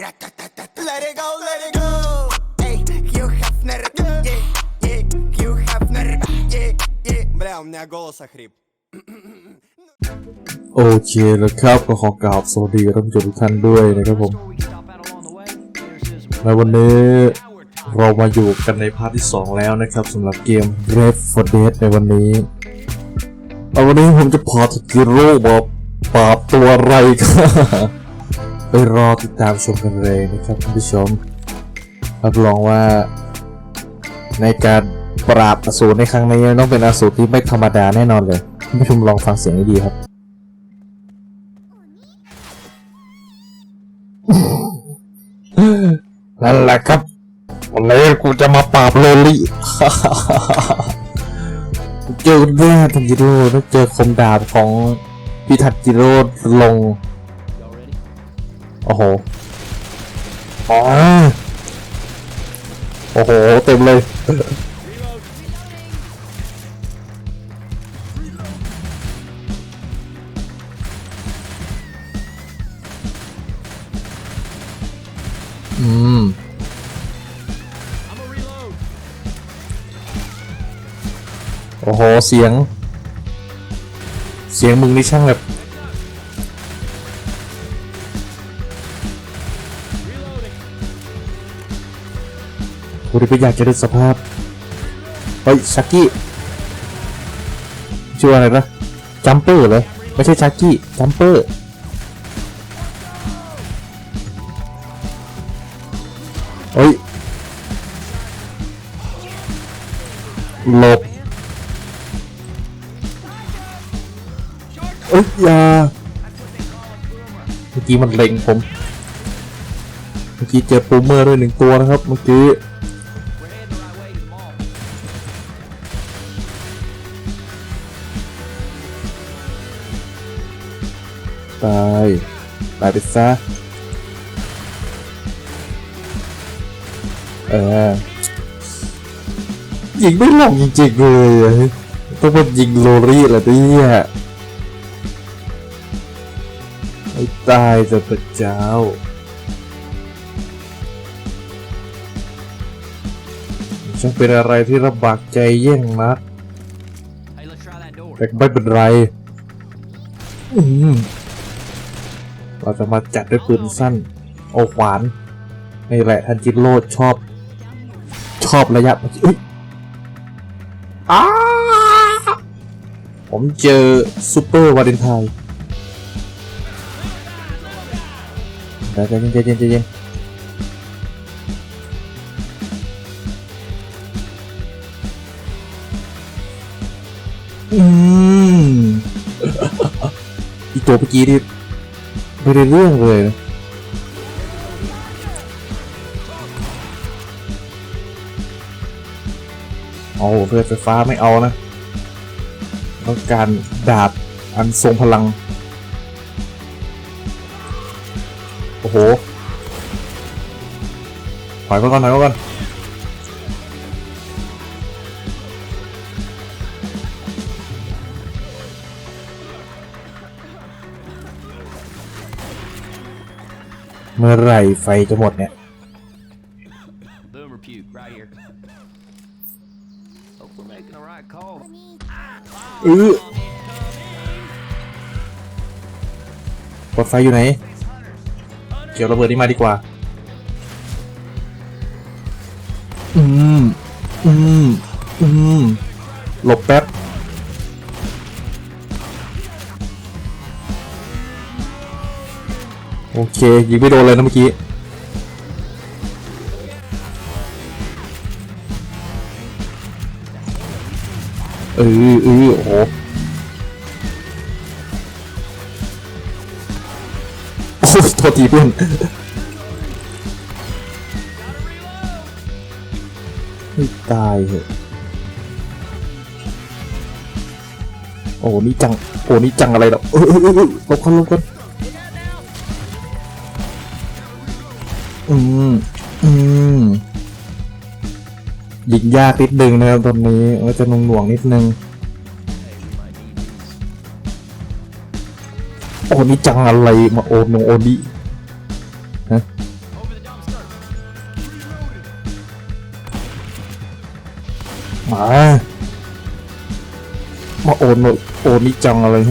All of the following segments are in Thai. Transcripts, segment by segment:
Let it go, let it go. Ey, Hugh Hefner, yeah, yeah, Hugh Hefner, yeah, yeah. Бля, у меня голос охрип. โอเคแล้วครับก็ขอกราบสวัสดีท่านผู้ชมทุกท่านด้วยนะครับผมในวันนี้เรามาอยู่กันในพาร์ทที่ 2 แล้วนะครับสำหรับเกม Red for Dead ในวันนี้เอาวันนี้ผมจะพาทักิโร่มาปราบตัวอะไรก็ ไปรอติดตามชมกันเลยนะครับท่านผู้ชมรับรองว่าในการปราบอสูรในครั้งนี้ต้องเป็นอสูรที่ไม่ธรรมดาแน่นอนเลยท่านผู้ชมลองฟังเสียงให้ดีครับนั่นแหละครับวันนี้กูจะมาปราบโลลี่เจอแน่ทันจิโร่แล้วเจอคมดาบของพี่ทันจิโร่ลง โอ้โหอ๋อโอ้โห เต็มเลย อืม โอ้โห เสียง เสียงมึงนี่ช่างแบบ กูได้ไปอยากจะได้สภาพเฮ้ยชักกี้ชื่อว่าอะไรนะจัมเปอร์เลยไม่ใช่ชักกี้จัมเปอร์เฮ้ยหลบเอ้ยอย่าเมื่อกี้มันเล็งผม เมื่อกี้เจอปูเมอร์ด้วยหนึ่งตัวนะครับ เมื่อกี้ ตาย ตายไปซะ เออ ยิงไม่ลงจริงๆเลยอะต้องมายิงโลรี่แหละเนี่ยไอ้ตายจะพระเจ้า ช่างเป็นอะไรที่ลำบากใจเยิ่งนัก Hey, let's try that door. แต่ไม่เป็นไร อืม เราจะมาจัดด้วยปืนสั้น โอขวานนี่แหละทันจิโร่ชอบ ชอบระยะอ้ยอ้าผมเจอซูเปอร์วาเลนไทน์ใจเย็นใจเย็นใจเย็นอืมอีตัวเมื่อกี้ที่ ไม่ได้เรื่องเลยนะเอาเพื่อไฟฟ้าไม่เอานะต้องการดาบอันทรงพลัง โอ้โหถอยมาก่อนถอยมาก่อน มื่อไหร่ไฟจะหมดเนี่ย Boomer puke right here. Hope we're making the right call. เออปลดไฟอยู่ไหน เกี่ยวระเบิดนี่มาดีกว่า อืม อืม อืม หลบแป๊บ โอเค ยิงไม่โดนเลยนะเมื่อกี้ เออเออโอ้โหโอ้โทษทีเพื่อนไม่ตายเหอะโอ้นี่จัง โอ้นี่จังอะไรหรอเออเออเออลบกันลบกัน อืม อืม ยิงยากนิดนึงนะครับตอนนี้ว่าจะนงหน่วงนิดนึง โอ้นี่จังอะไรมาโอนงโอดีฮะมา มาโอนโอนี่จังอะไรฮ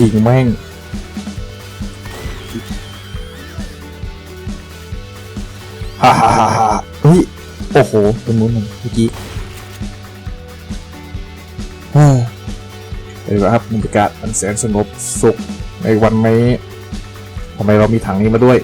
ยิงแม่ง ฮ่าฮ่าฮ่าฮ่าเฮ้ย โอ้โหตรงนู้นมันเมื่อกี้เฮ้ยเดี๋ยวครับบรรยากาศอันแสนสงบสุขในวันนี้ทำไมเรามีถังนี้มาด้วย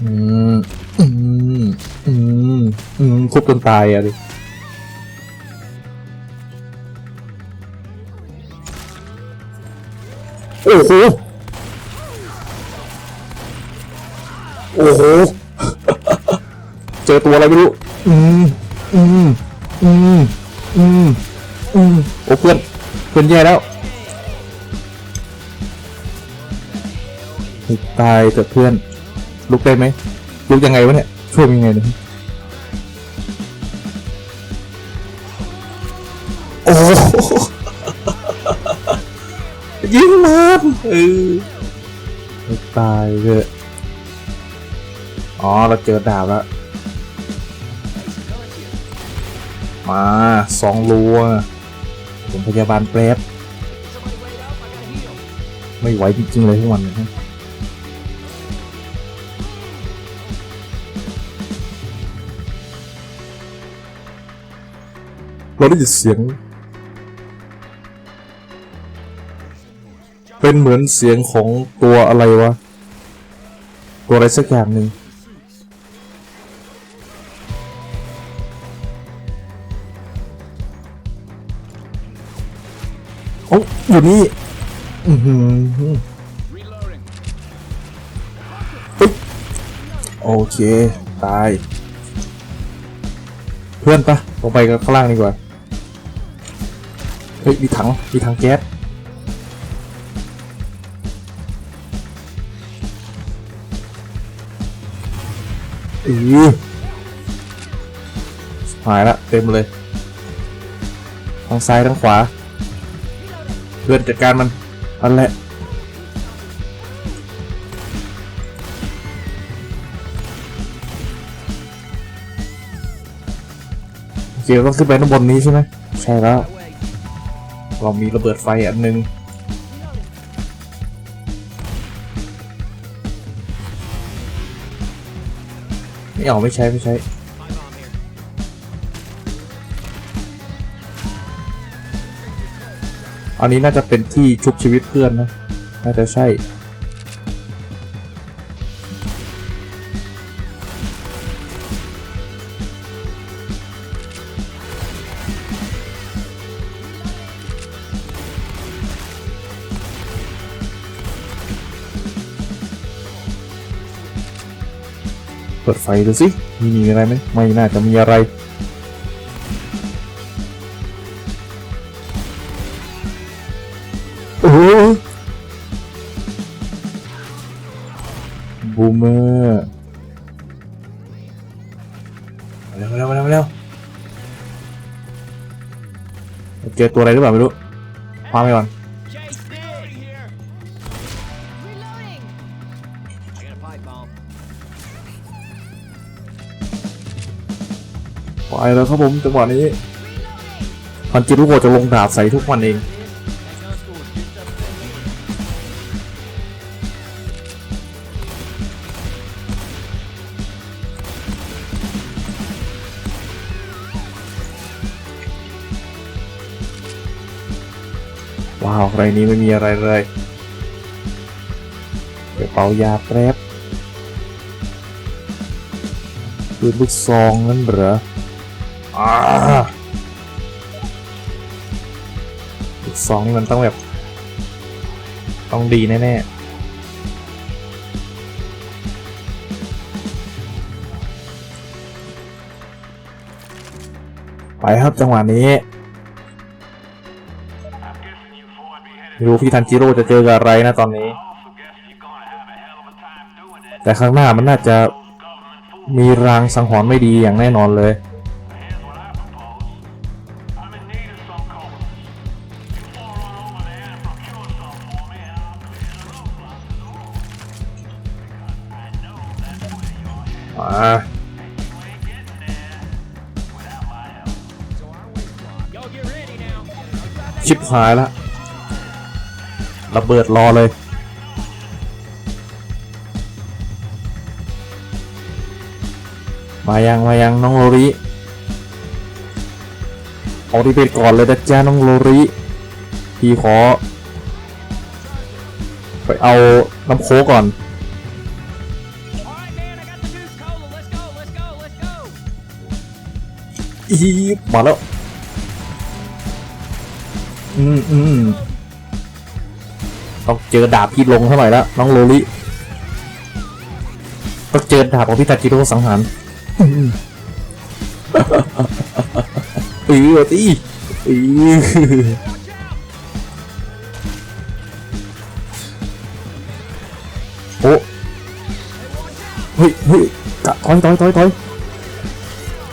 อืม อืม อืม อืมทุบจนตายอะดิโอ้โห โอ้โห เจอตัวอะไรไม่รู้ อืม อืม อืม อืม อืม โอ้เพื่อน เพื่อนแย่แล้วตายเถอะเพื่อน ลุกได้ไหม ลุกยังไงวะเนี่ย ช่วยยังไงเนี่ยโอ้โหยิงมันเออตายเถอะ อ๋อ เราเจอดาบแล้ว มาสองรัวผมพยาบาลแป๊บไม่ไหวจริงๆเลยทุกวันเลยนะเราได้ยินเสียง เป็นเหมือนเสียงของตัวอะไรวะ ตัวอะไรสักอย่างหนึ่ง อยู่นี่อือหือโอเค ตาย เพื่อนปะลงไปกันข้างล่างดีกว่า เฮ้ย มีถัง มีถังแก๊สอือหายละ เต็มเลยทางซ้ายทางขวา เพื่อนจัดการมันอันแหละเคเราต้องขึ้นไปข้างบนนี้ใช่ไหมใช่แล้ว เรามีระเบิดไฟอันหนึ่งไม่เอาไม่ใช้ ไม่ใช้ อันนี้น่าจะเป็นที่ชุบชีวิตเพื่อนนะ น่าจะใช่ เปิดไฟดูสิ มีมีอะไรไหม ไม่น่าจะมีอะไร เจอตัวอะไรหรือเปล่าไม่รู้คว้าไปก่อนไปแล้วครับผมจังหวะนี้พันจิรุโกจะลงดาบใส่ทุกวันเอง ว้าวไรนี้ไม่มีอะไรเลยกระเป๋ายาแป๊บปืนลูกซองนั่นเหรออ่าลูกซองนี่มันต้องแบบ ต้องดีแน่ๆไปครับจังหวะนี้ ไม่รู้พี่ทันจิโร่จะเจอกับอะไรนะตอนนี้ แต่ข้างหน้ามันน่าจะมีรางสังหรณ์ไม่ดีอย่างแน่นอนเลยอมา Y'all get ready now. ชิบหายละ ระเบิดรอเลย มายังมายังน้องโลริเอาที่เป็นก่อนเลยนะจ้าน้องโลริพี่ขอ ไปเอาน้ำโค้ก่อนอีมาแล้ว อืมอืม ต้องเจอดาบพี่ลงเท่าไหร่แล้วน้องโลลิต้องเจอดาบของพี่ตาจิโร่สังหารอืออตีเออโอ้เฮ้ยเฮ้ยกะถอยถอยถอยถอย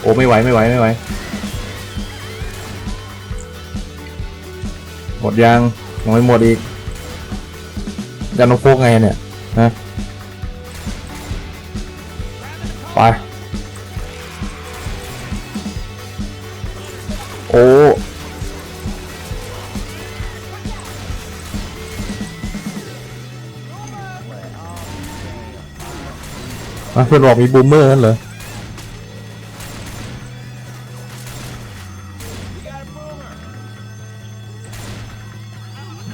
โอ้ไม่ไหวไม่ไหวไม่ไหวหมดยังยังไม่หมดอีก ยันนกโคกไงเนี่ยฮะไปโอ้อะเพื่อนบอกมีบูมเมอร์นั่นเหรอ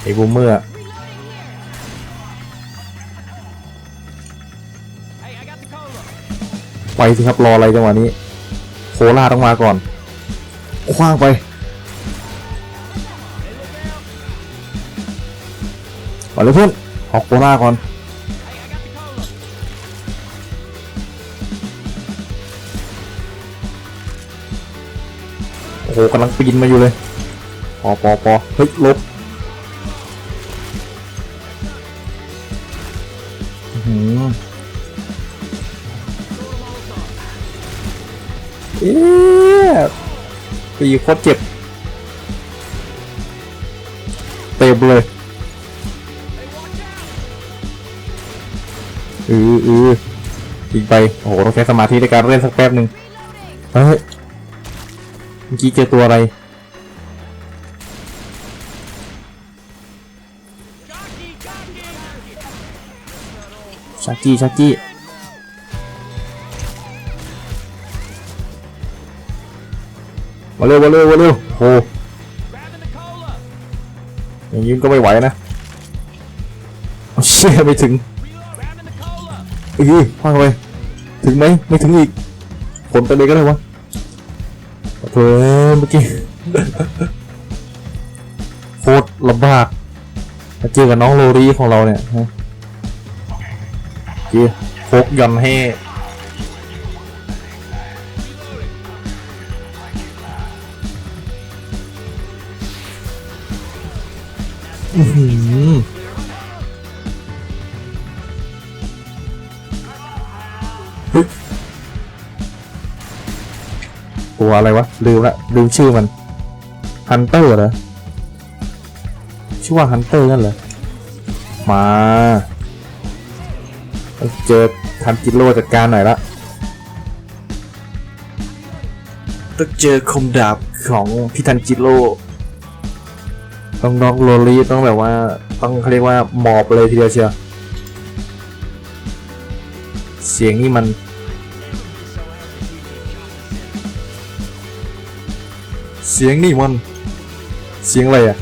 ไอ้บูมเมอร์ ไปสิครับรออะไรจังหวะนี้โคล่าต้องมาก่อนคว้างไปไปเลยเพื่อนออกโคล่าก่อนโอ้โหกำลังปีนมาอยู่เลยปอปอปอเฮ้ยลบอื้อ เอ๊ะปีโคตรเจ็บ เต็มเลยเออเออทิ้งไป โอ้โห ต้องใช้สมาธิในการเล่นสักแป๊บหนึ่งเฮ้ย เมื่อกี้เจอตัวอะไรชากี้ชากี้ เร็วมาเร็วมาเร็วโหอย่างนี้ก็ไม่ไหวนะเชี่ยไม่ถึง Grabbing the cola. เอ้ยพังไปถึงไหมไม่ถึงอีกผลไปเลยก็ได้วะขอโทษเมื่อกี้โคตรลำบากมาเจอกับน้องโลรีของเราเนี่ยฮะเจีโคกย่อนให้ อือหือตัวอะไรวะ ลืมละ ลืมชื่อมันฮันเตอร์เหรอ ชื่อว่าฮันเตอร์นั่นเหรอ มาเจอทันจิโร่จัดการหน่อยละต้องเจอคมดาบของพี่ทันจิโร่ ต้องน้องโรลี่ต้องแบบว่าต้องเขาเรียกว่าหมอบเลยทีเดียวเชียวเสียงนี่มันเสียงนี่มัน เสียงอะไรอะ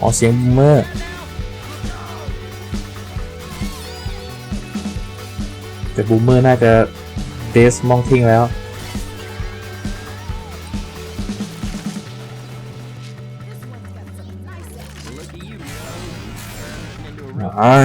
อ๋อ เสียงบูมเมอร์แต่บูมเมอร์น่าจะเดสมองทิ้งแล้ว โอ้ย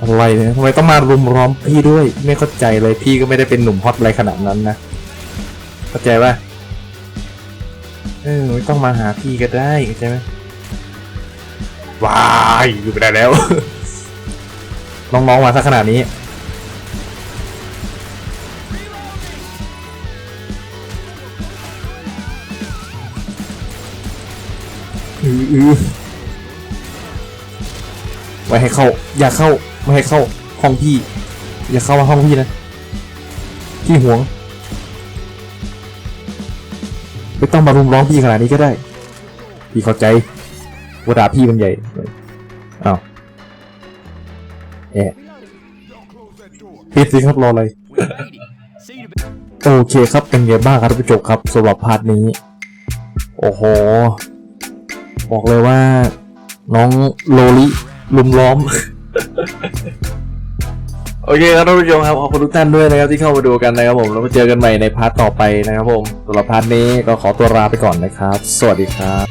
อะไรเนี่ยทำไมต้องมารุมร้อมพี่ด้วย ไม่เข้าใจเลยพี่ก็ไม่ได้เป็นหนุ่มฮอตอะไรขนาดนั้นนะ เข้าใจป่ะ เออไม่ต้องมาหาพี่ก็ได้ใช่ไหมวายอยู่ไม่ได้แล้ว น้องๆมาสักขนาดนี้ อืออือไม่ให้เข้า อย่าเข้า ไม่ให้เข้าห้องพี่ อย่าเข้ามาห้องพี่นะ พี่หวง ไม่ต้องมารุมร้องพี่ขนาดนี้ก็ได้ พี่เข้าใจว่าด่าพี่มันใหญ่อ้าวแอะปิดสิครับรออะไรโอเคครับเป็นไงบ้างครับท่านผู้ชมครับสำหรับพาร์ทนี้ โอ้โห บอกเลยว่า น้องโลลิลุมล้อม โอเคครับท่านผู้ชมครับขอบคุณทุกท่านด้วยนะครับที่เข้ามาดูกันนะครับผมแล้วมาเจอกันใหม่ในพาร์ทต่อไปนะครับผมสำหรับพาร์ทนี้ก็ขอตัวลาไปก่อนนะครับ สวัสดีครับ